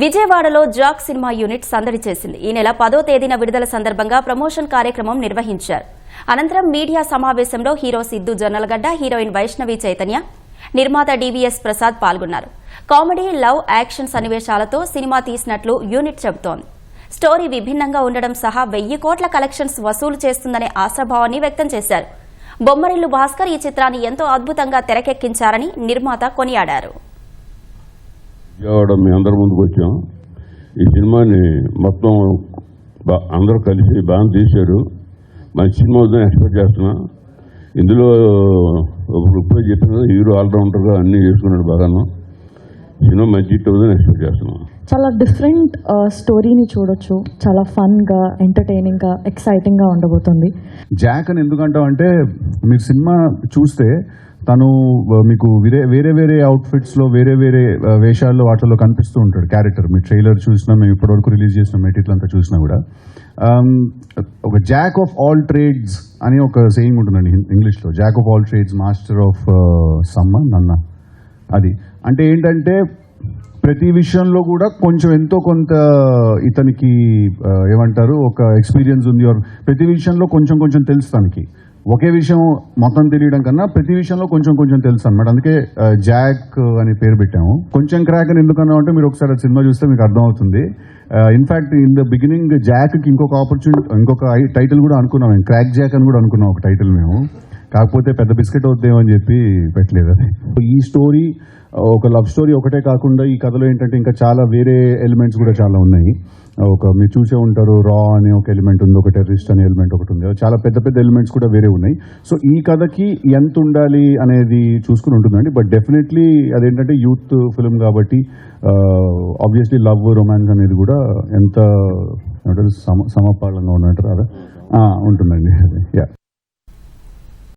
విజయవాడలో Jack cinema unit సందడి చేసింది. ఈ నెల పదో తేదీన విడుదల సందర్భంగా ప్రమోషన్ కార్యక్రమం నిర్వహించారు. అనంతరం మీడియా సమావేశంలో హీరో సిద్దు జొన్నలగడ్డ హీరోయిన్ వైష్ణవి చైతన్య నిర్మాత డివిఎస్ ప్రసాద్ పాల్గొన్నారు. కామెడీ లవ్ యాక్షన్ సన్నివేశాలతో సినిమా తీసినట్లు యూనిట్ చెబుతోంది. స్టోరీ విభిన్నంగా ఉండడం సహా వెయ్యి కోట్ల కలెక్షన్స్ వసూలు చేస్తుందనే ఆశాభావాన్ని వ్యక్తం చేశారు. బొమ్మరిల్లు భాస్కర్ ఈ చిత్రాన్ని ఎంతో అద్భుతంగా తెరకెక్కించారని నిర్మాత కొనియాడారు. విజయవాడ మీ అందరి ముందుకు వచ్చాం. ఈ సినిమాని మొత్తం అందరూ కలిసి బాగా తీశారు. మంచి సినిమా అవుతుందని ఎక్స్పెక్ట్ చేస్తున్నా. ఇందులో ఇప్పుడు ఇప్పుడే చెప్పిన హీరో ఆల్రౌండర్గా అన్నీ చేసుకున్నాడు బాగాను. సినిమా మంచి హిట్ అవుతుందని ఎక్స్పెక్ట్ చేస్తున్నాం. చాలా డిఫరెంట్ స్టోరీని చూడొచ్చు. చాలా ఫన్గా ఎంటర్టైనింగ్గా ఎక్సైటింగ్గా ఉండబోతుంది. జాక్ అని ఎందుకంటాం అంటే మీరు సినిమా చూస్తే తను మీకు వేరే వేరే వేరే అవుట్ఫిట్స్లో వేరే వేరే వేషాల్లో వాటిల్లో కనిపిస్తూ ఉంటాడు క్యారెక్టర్ మీ ట్రైలర్ చూసినా మేము ఇప్పటివరకు రిలీజ్ చేసిన మెటీరియల్ అంతా చూసినా కూడా. ఒక జాక్ ఆఫ్ ఆల్ ట్రేడ్స్ అని ఒక సెయింగ్ ఉంటుందండి ఇంగ్లీష్లో. Jack of all trades master of సమ్మ నన్న అది. అంటే ఏంటంటే ప్రతి విషయంలో కూడా కొంచెం ఎంతో కొంత ఇతనికి ఏమంటారు ఒక ఎక్స్పీరియన్స్ ఉంది ప్రతి విషయంలో కొంచెం కొంచెం తెలుసు తనకి. ఒకే విషయం మొత్తం తెలియడం కన్నా ప్రతి విషయంలో కొంచెం కొంచెం తెలుసు అనమాట అందుకే జాక్ అని పేరు పెట్టాము. కొంచెం క్రాక్ అని ఎందుకన్నా అంటే మీరు ఒకసారి సినిమా చూస్తే మీకు అర్థమవుతుంది. In fact in the beginning జాక్కి ఇంకొక ఆపర్చునిటీ ఇంకొక టైటిల్ కూడా అనుకున్నాం క్రాక్ జాక్ అని కూడా అనుకున్నాం ఒక టైటిల్ మేము. కాకపోతే పెద్ద బిస్కెట్ అవుద్దేమో అని చెప్పి పెట్టలేదు అది. ఈ స్టోరీ ఒక లవ్ స్టోరీ ఒకటే కాకుండా ఈ కథలో ఏంటంటే ఇంకా చాలా వేరే ఎలిమెంట్స్ కూడా చాలా ఉన్నాయి. ఒక మీరు చూసే ఉంటారు రా అనే ఒక ఎలిమెంట్ ఉంది ఒక టెర్రిస్ట్ అనే ఎలిమెంట్ ఒకటి ఉంది. చాలా పెద్ద పెద్ద ఎలిమెంట్స్ కూడా వేరే ఉన్నాయి. సో ఈ కథకి ఎంత ఉండాలి అనేది చూసుకుని ఉంటుందండి. బట్ డెఫినెట్లీ అదేంటంటే యూత్ ఫిల్మ్ కాబట్టి ఆబ్వియస్లీ లవ్ రొమాన్స్ అనేది కూడా ఎంత సమ సమపాళంగా ఉన్నట్టు కదా ఉంటుందండి. యా